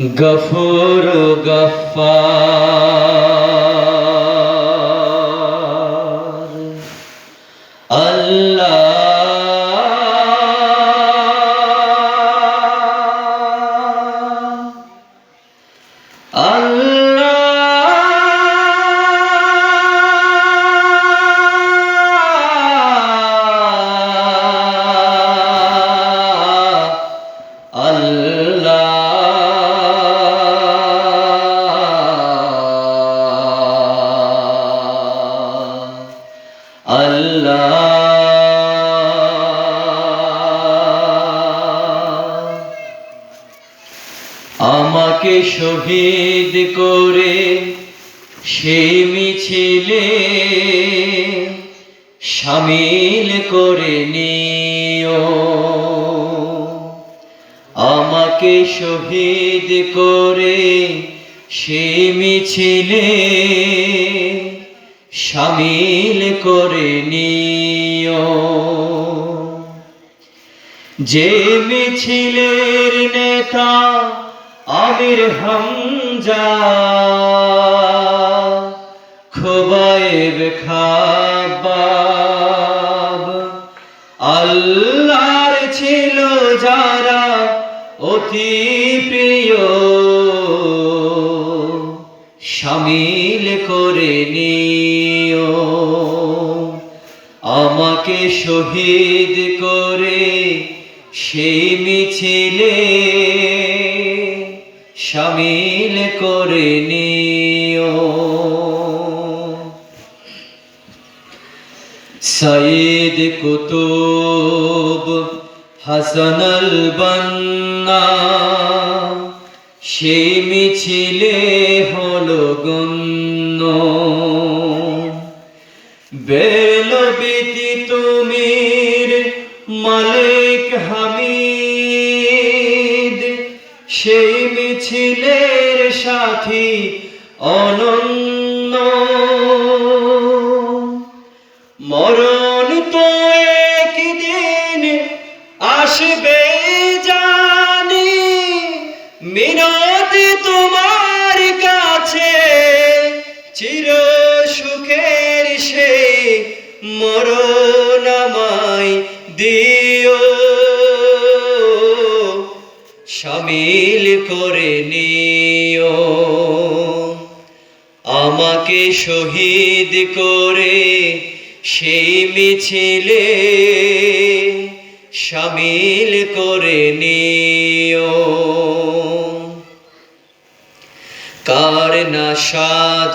গফুর গফার। আল্লাহ আল্লাহ। আমাকে শহীদ করে সে মিছিলে সামিল করে নিও। আমাকে শহীদ করে সে মিছিলে সামিল করে নিও। যে মিছিলের নেতা আমির হামজা, খোবায়েব খাবাব। আল্লাহর ছিল যারা অতি প্রিয় নিও আমাকে শহীদ করে সেই মিছিলে সামিল করে নিও। সঈদ কুতুব হাসান আল বান্না সেই মিছিলে হলো গণ্য বেলবিতি তুমির মালিক হামিদ। সেই মিছিলের সাথী অনন্য। মরণ তো একদিন আসবে জানি, মিনতি তোমার কাছে চির মরণ আমায় দিও। সামিল করে নিও। আমাকে শহীদ করে সেই মিছিলে সামিল করে নিও। কার না সাধ